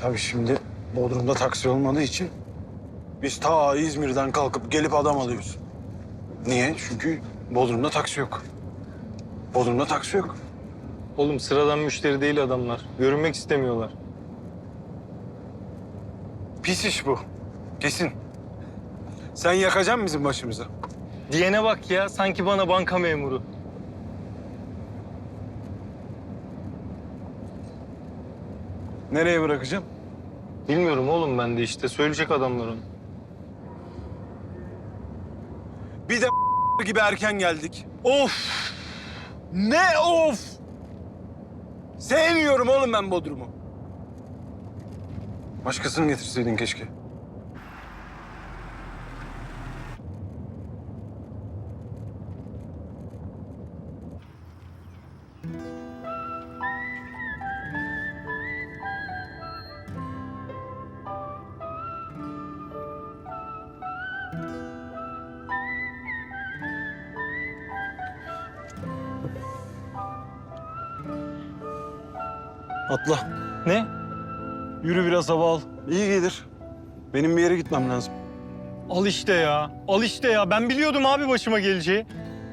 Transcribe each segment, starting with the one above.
Tabii şimdi Bodrum'da taksi olmadığı için biz ta İzmir'den kalkıp gelip adam alıyoruz. Niye? Çünkü Bodrum'da taksi yok. Bodrum'da taksi yok. Oğlum sıradan müşteri değil adamlar. Görünmek istemiyorlar. Pis iş bu. Kesin. Sen yakacaksın bizim başımıza. Diyene bak ya sanki bana banka memuru. Nereye bırakacağım? Bilmiyorum oğlum ben de işte söyleyecek adamlar onu. Bir de gibi erken geldik. Of! Ne of! Sevmiyorum oğlum ben Bodrum'u. Başkasını getirseydin keşke. Atla. Ne? Yürü biraz hava al. İyi gelir. Benim bir yere gitmem lazım. Al işte ya. Al işte ya. Ben biliyordum abi başıma geleceği.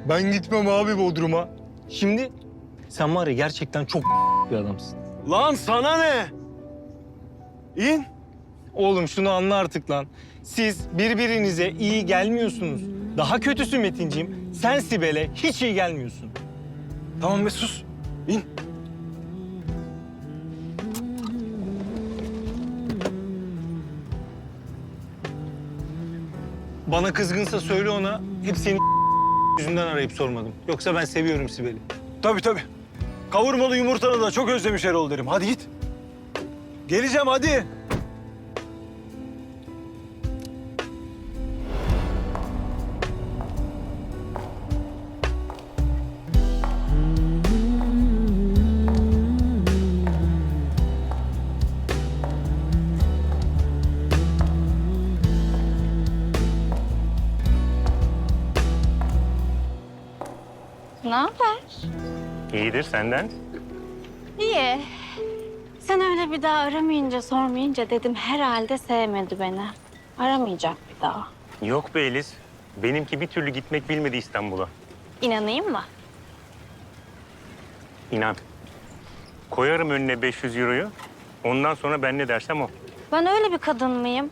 Ben gitmem abi Bodrum'a. Şimdi sen var ya gerçekten çok bir adamsın. Lan sana ne? İn. Oğlum şunu anla artık lan. Siz birbirinize iyi gelmiyorsunuz. Daha kötüsü Metinciğim. Sen Sibel'e hiç iyi gelmiyorsun. Tamam be sus. İn. Bana kızgınsa söyle ona. Hep senin yüzünden arayıp sormadım. Yoksa ben seviyorum Sibel'i. Tabii tabii. Kavurmalı yumurtanı da çok özlemiş Erol derim. Hadi git. Geleceğim hadi. İyidir senden. İyi. Sen öyle bir daha aramayınca, sormayınca dedim herhalde sevmedi beni. Aramayacak bir daha. Yok be Eliz. Benimki bir türlü gitmek bilmedi İstanbul'a. İnanayım mı? İnan. Koyarım önüne 500 euroyu. Ondan sonra ben ne dersem o. Ben öyle bir kadın mıyım?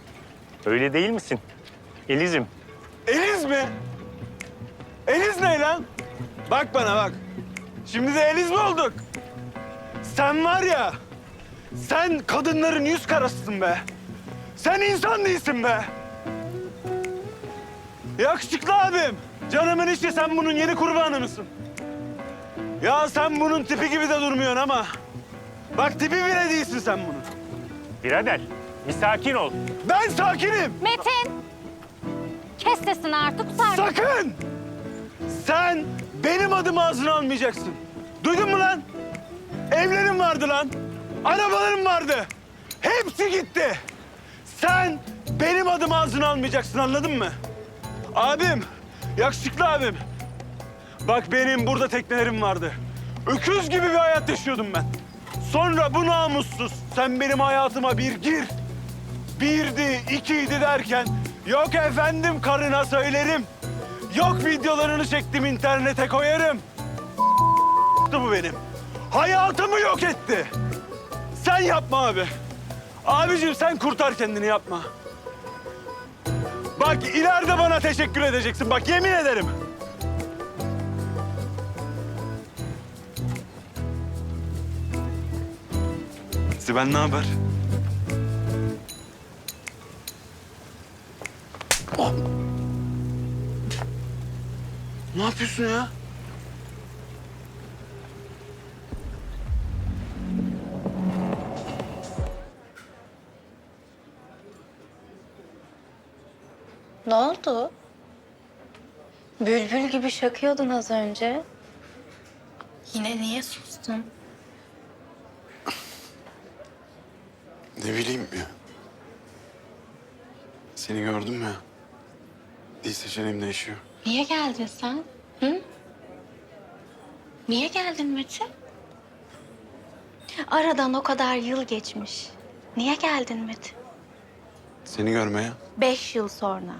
Öyle değil misin? Eliz'im. Eliz mi? Eliz ne lan? Bak bana bak. Şimdi de Eliz mi olduk? Sen var ya, sen kadınların yüz karasısın be. Sen insan değilsin be. Yakışıklı abim. Canımın içi sen bunun yeni kurbanı mısın? Ya sen bunun tipi gibi de durmuyorsun ama. Bak tipi bile değilsin sen bunun. Birader bir sakin ol. Ben sakinim. Metin! Kes sesini artık utar. Sakın! Sen benim adımı ağzına almayacaksın. Duydun mu lan? Evlerim vardı lan. Arabalarım vardı. Hepsi gitti. Sen benim adımı ağzına almayacaksın anladın mı? Abim, yakışıklı abim. Bak benim burada teknelerim vardı. Öküz gibi bir hayat yaşıyordum ben. Sonra bu namussuz sen benim hayatıma bir gir. Birdi, ikiydi derken yok efendim karına söylerim. Yok videolarını çektim internete koyarım. bu benim. Hayatımı yok etti. Sen yapma abi. Abicim sen kurtar kendini yapma. Bak ileride bana teşekkür edeceksin. Bak yemin ederim. Sibel ne haber? Oh. Ne yapıyorsun ya? Ne oldu? Bülbül gibi şakıyordun az önce. Yine niye sustun? Ne bileyim ya. Seni gördüm ya. Dil seçeneğim değişiyor. Niye geldin sen? Hı? Niye geldin Metin? Aradan o kadar yıl geçmiş. Niye geldin Metin? Seni görmeye. Beş yıl sonra.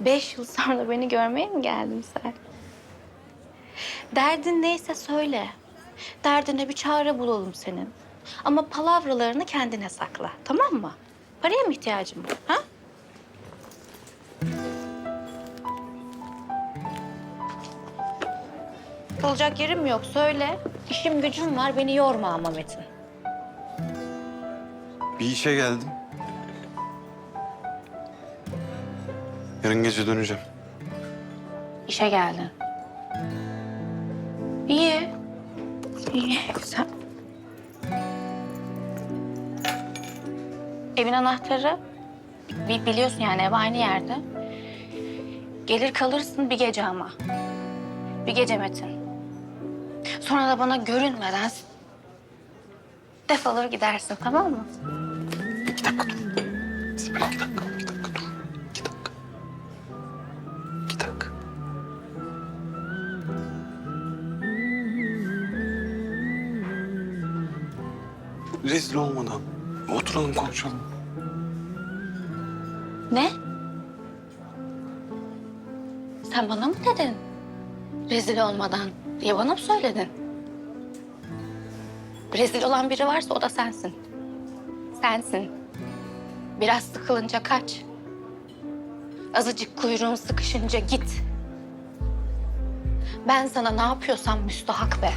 Beş yıl sonra beni görmeye mi geldin sen? Derdin neyse söyle. Derdine bir çare bulalım senin. Ama palavralarını kendine sakla, tamam mı? Paraya mı ihtiyacın var, ha? Kalacak yerim yok, söyle. İşim gücüm var, beni yorma ama Metin. Bir işe geldim. Yarın gece döneceğim. İşe geldin. İyi. İyi, güzel. Evin anahtarı bi- biliyorsun yani ev aynı yerde. Gelir kalırsın bir gece ama. Bir gece Metin. Sonra da bana görünmeden defolur gidersin tamam mı? İki dakika dur. Sibel iki dakika, iki dakika dur. İki dakika. İki dakika. Rezil olmadan oturalım konuşalım. Ne? Sen bana mı dedin? Rezil olmadan diye bana mı söyledin? Rezil olan biri varsa o da sensin. Sensin. Biraz sıkılınca kaç. Azıcık kuyruğun sıkışınca git. Ben sana ne yapıyorsam müstahak be.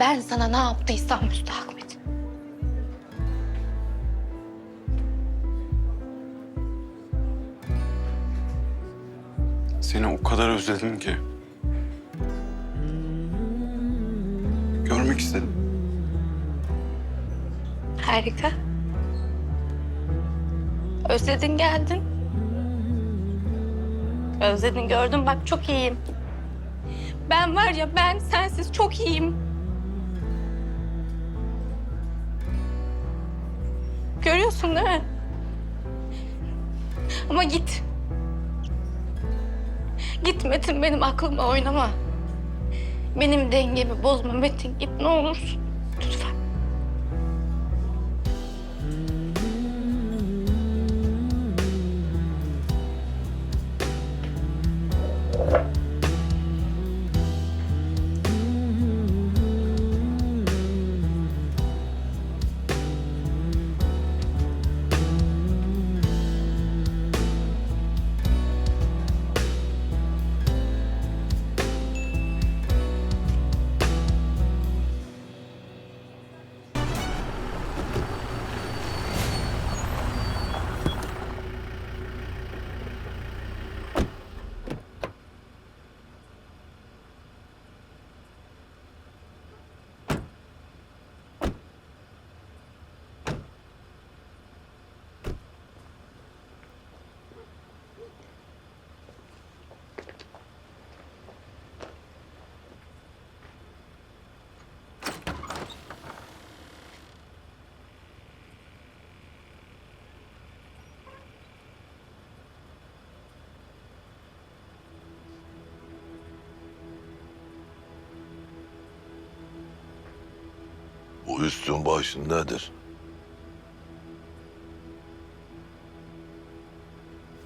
Ben sana ne yaptıysam müstahak Metin. Seni o kadar özledim ki. Görmek istedim. Harika. Özledin geldin. Özledin gördüm bak çok iyiyim. Ben var ya ben sensiz çok iyiyim. Görüyorsun değil mi? Ama git. Git Metin benim aklımla oynama. Benim dengemi bozma Metin git ne olursun. Üstün başın nedir?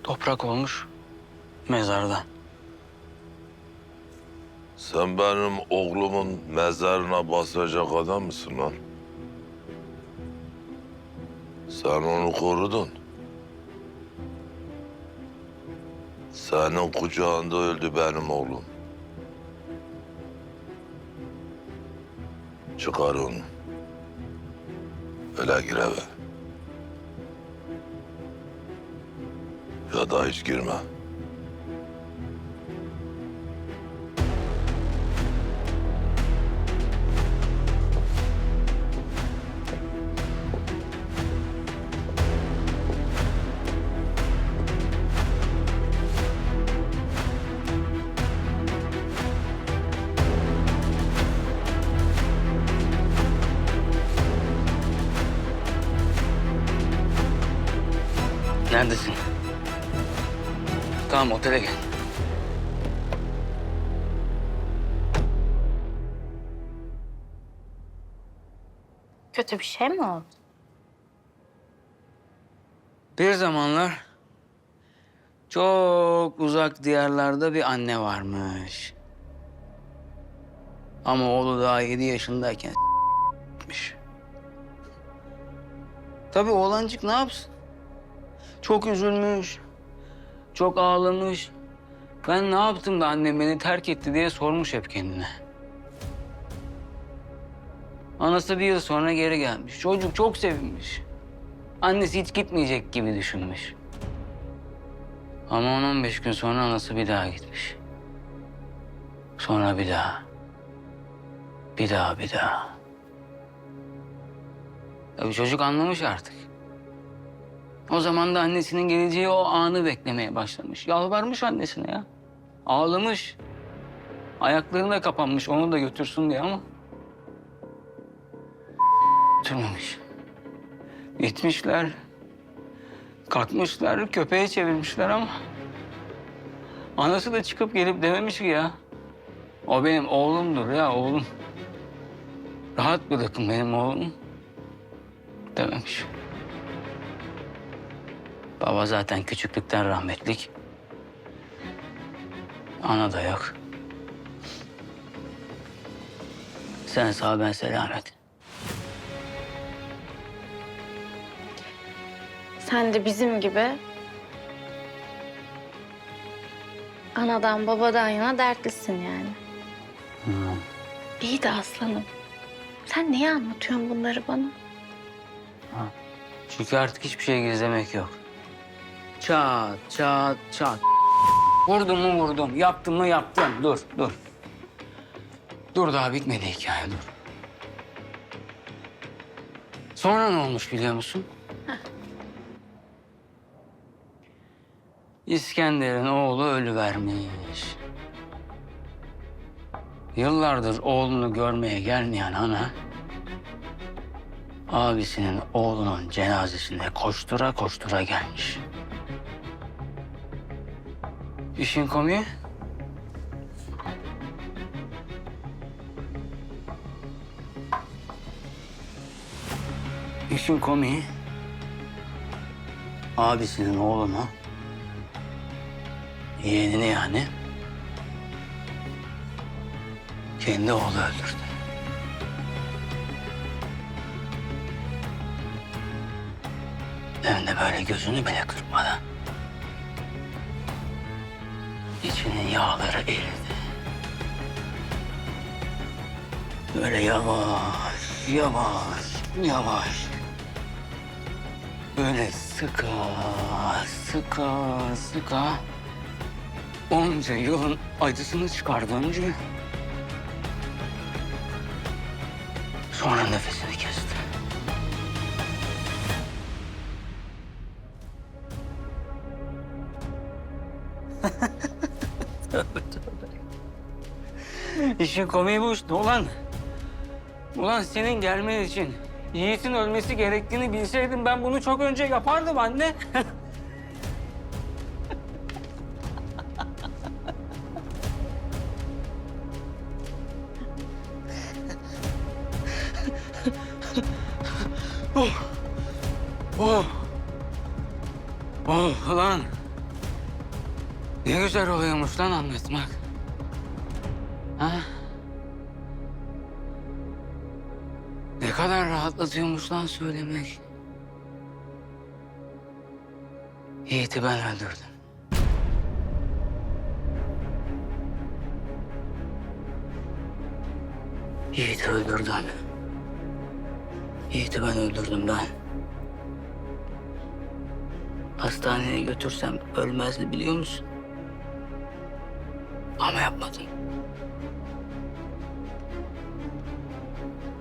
Toprak olmuş mezarda. Sen benim oğlumun mezarına basacak adam mısın lan? Sen onu korudun. Senin kucağında öldü benim oğlum. Çıkar onu. Öyle gir eve. Ya da hiç girme. Tamam otele gel. Kötü bir şey mi oldu? Bir zamanlar çok uzak diyarlarda bir anne varmış. Ama oğlu daha yedi yaşındayken gitmiş. Tabii oğlancık ne yapsın? Çok üzülmüş, çok ağlamış. Ben ne yaptım da annem beni terk etti diye sormuş hep kendine. Anası bir yıl sonra geri gelmiş. Çocuk çok sevinmiş. Annesi hiç gitmeyecek gibi düşünmüş. Ama 10-15 gün sonra anası bir daha gitmiş. Sonra bir daha. Bir daha, bir daha. Tabii çocuk anlamış artık. O zaman da annesinin geleceği o anı beklemeye başlamış. Yalvarmış annesine ya. Ağlamış. Ayaklarına kapanmış onu da götürsün diye ama... Götürmemiş. Gitmişler. Kalkmışlar, köpeğe çevirmişler ama... Anası da çıkıp gelip dememiş ki ya. O benim oğlumdur ya oğlum. Rahat bırakın benim oğlum. Dememiş. Baba zaten küçüklükten rahmetlik. Ana da yok. Sen sağ ben selamet. Sen de bizim gibi anadan babadan yana dertlisin yani. İyi de aslanım. Sen niye anlatıyorsun bunları bana? Çünkü artık hiçbir şey gizlemek yok. Çat, çat, çat. Vurdum mu vurdum, yaptım mı yaptım. Dur, dur. Dur daha bitmedi hikaye, dur. Sonra ne olmuş biliyor musun? İskender'in oğlu ölüvermiş. Yıllardır oğlunu görmeye gelmeyen ana... ...abisinin oğlunun cenazesine koştura koştura gelmiş. İşin komiği... İşin komiği... ...abisinin oğlunu... ...yeğenini yani... ...kendi oğlu öldürdü. Hem de böyle gözünü bile kırpmadan. İçinin yağları eridi. Böyle yavaş, yavaş, yavaş. Böyle sıka, sıka, sıka. Onca yılın acısını çıkardı önce. Sonra nefesini İşin komiği bu işte ulan. Ulan senin gelmen için Yiğit'in ölmesi gerektiğini bilseydim ben bunu çok önce yapardım anne. oh. Oh. Oh lan. Ne güzel oluyormuş lan anlatmak. Ha? Kadar rahatlatıyormuş lan söylemek. Yiğit'i ben öldürdüm. Yiğit'i öldürdüm. Yiğit'i ben öldürdüm ben. Hastaneye götürsem ölmezdi biliyor musun? Ama yapmadım.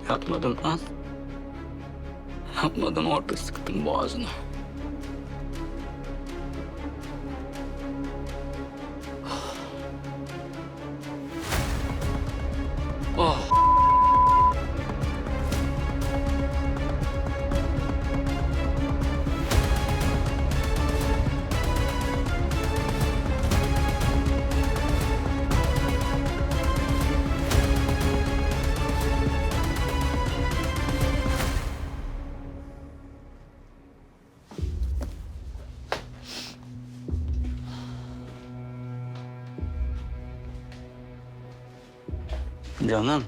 Yapmadım lan. Yapmadım orada sıktım boğazını. Canım.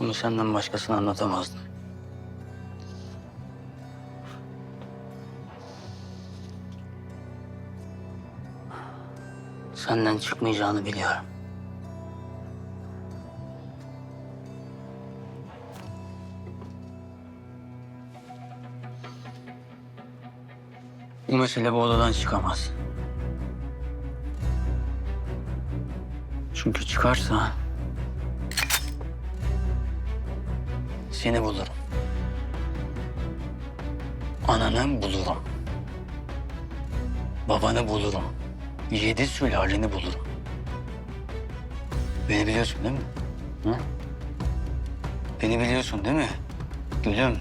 Bunu senden başkasına anlatamazdım. Senden çıkmayacağını biliyorum. Bu mesele bu odadan çıkamaz. Çünkü çıkarsa... Seni bulurum. Ananı bulurum. Babanı bulurum. Yedi sülaleni bulurum. Beni biliyorsun değil mi? Hı? Beni biliyorsun değil mi? Gülüm.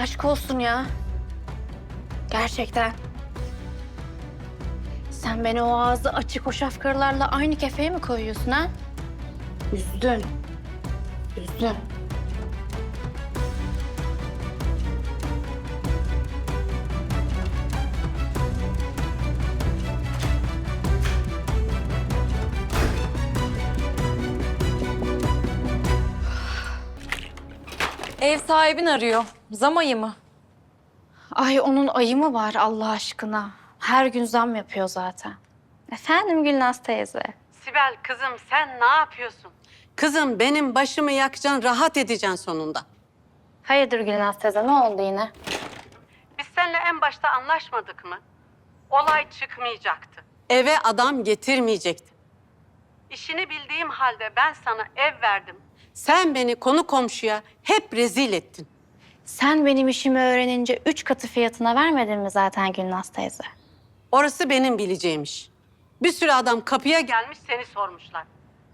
Aşk olsun ya. Gerçekten. Sen beni o ağzı açık o şafkarlarla aynı kefeye mi koyuyorsun ha? Üzdün. Üzdün. Ev sahibin arıyor. Zam ayı mı? Ay onun ayı mı var Allah aşkına? Her gün zam yapıyor zaten. Efendim Gülnaz teyze. Sibel kızım sen ne yapıyorsun? Kızım benim başımı yakacaksın, rahat edeceksin sonunda. Hayırdır Gülnaz teyze ne oldu yine? Biz seninle en başta anlaşmadık mı? Olay çıkmayacaktı. Eve adam getirmeyecekti. İşini bildiğim halde ben sana ev verdim. Sen beni konu komşuya hep rezil ettin. Sen benim işimi öğrenince üç katı fiyatına vermedin mi zaten Gülnaz teyze? Orası benim bileceğim iş. Bir sürü adam kapıya gelmiş seni sormuşlar.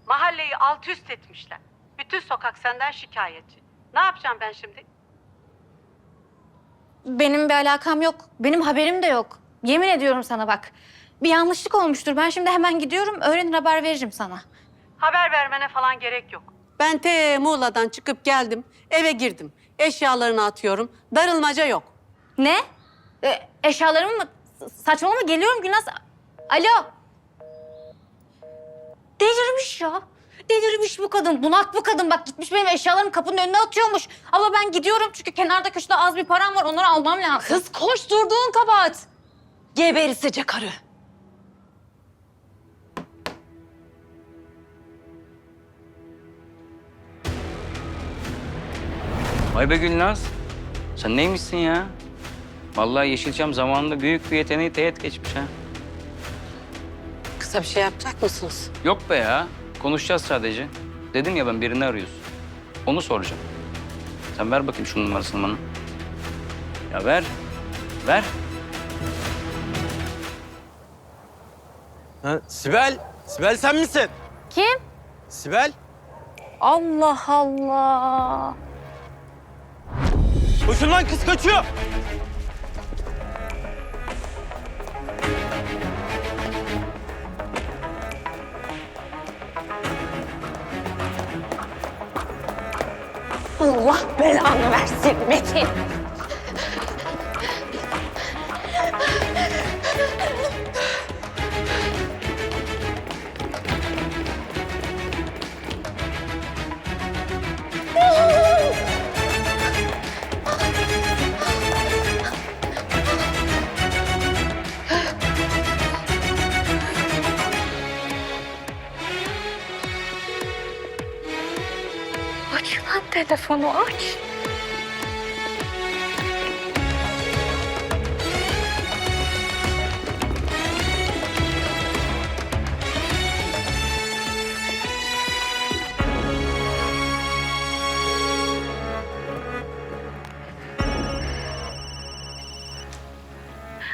Mahalleyi alt üst etmişler. Bütün sokak senden şikayetçi. Ne yapacağım ben şimdi? Benim bir alakam yok. Benim haberim de yok. Yemin ediyorum sana bak. Bir yanlışlık olmuştur. Ben şimdi hemen gidiyorum. Öğrenir haber veririm sana. Haber vermene falan gerek yok. Ben te Muğla'dan çıkıp geldim, eve girdim. Eşyalarını atıyorum, darılmaca yok. Ne? E, eşyalarımı mı? Saçmalama geliyorum Gülnaz. Alo. Delirmiş ya. Delirmiş bu kadın. Bunak bu kadın. Bak gitmiş benim eşyalarımı kapının önüne atıyormuş. Ama ben gidiyorum çünkü kenarda köşede az bir param var. Onları almam lazım. Kız koşturduğun kabahat. Geberisece karı. Vay be Gülnaz. Sen neymişsin ya? Vallahi Yeşilçam zamanında büyük bir yeteneği teğet geçmiş ha. Kısa bir şey yapacak mısınız? Yok be ya. Konuşacağız sadece. Dedim ya ben birini arıyorsun. Onu soracağım. Sen ver bakayım şunun numarasını bana. Ya ver. Ver. Ha, Sibel, Sibel sen misin? Kim? Sibel, Allah Allah. koşun lan kız kaçıyor. Allah belanı versin Metin. Telefonu aç.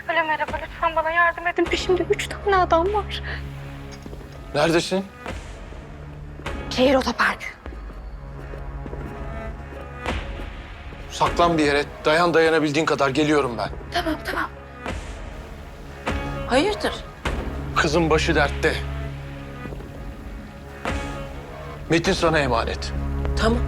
Alo merhaba lütfen bana yardım edin. Peşimde üç tane adam var. Neredesin? Şehir Saklan bir yere. Dayan dayanabildiğin kadar geliyorum ben. Tamam tamam. Hayırdır? Kızın başı dertte. Metin sana emanet. Tamam.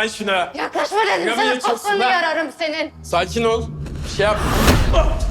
Lan şunu. Yaklaşma dedim Yamayı sana lan. yararım senin. Sakin ol. Bir şey yap. Yaklaşma.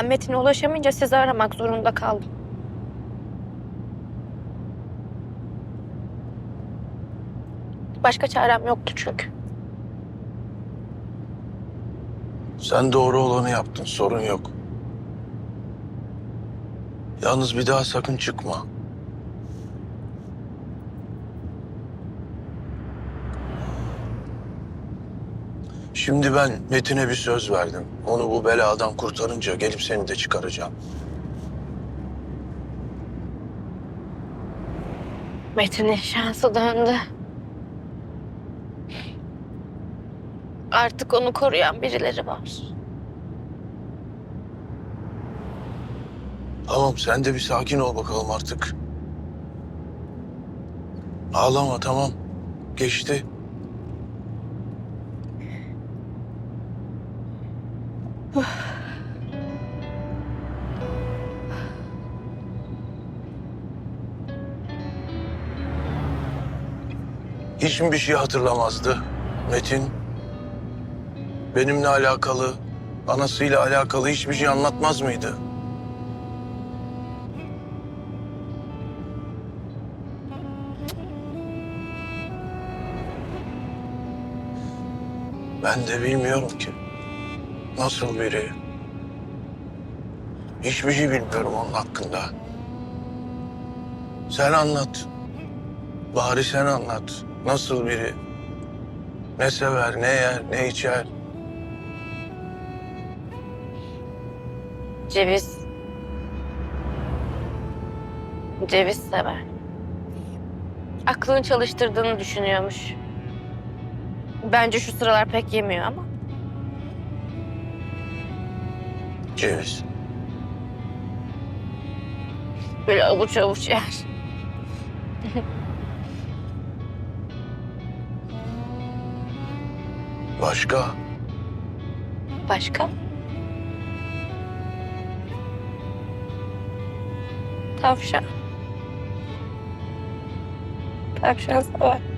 Ben Metin'e ulaşamayınca sizi aramak zorunda kaldım. Başka çarem yoktu çünkü. Sen doğru olanı yaptın. Sorun yok. Yalnız bir daha sakın çıkma. Şimdi ben Metin'e bir söz verdim. Onu bu beladan kurtarınca gelip seni de çıkaracağım. Metin'in şansı döndü. Artık onu koruyan birileri var. Tamam sen de bir sakin ol bakalım artık. Ağlama tamam. Geçti. Hiç mi bir şey hatırlamazdı Metin? Benimle alakalı, anasıyla alakalı hiçbir şey anlatmaz mıydı? Ben de bilmiyorum ki. Nasıl biri? Hiçbir şey bilmiyorum onun hakkında. Sen anlat. Bari sen anlat. Nasıl biri? Ne sever, ne yer, ne içer? Ceviz. Ceviz sever. Aklını çalıştırdığını düşünüyormuş. Bence şu sıralar pek yemiyor ama. Ceviz. Böyle avuç avuç yer. Başka? Başka? Tavşan. Tavşan sever.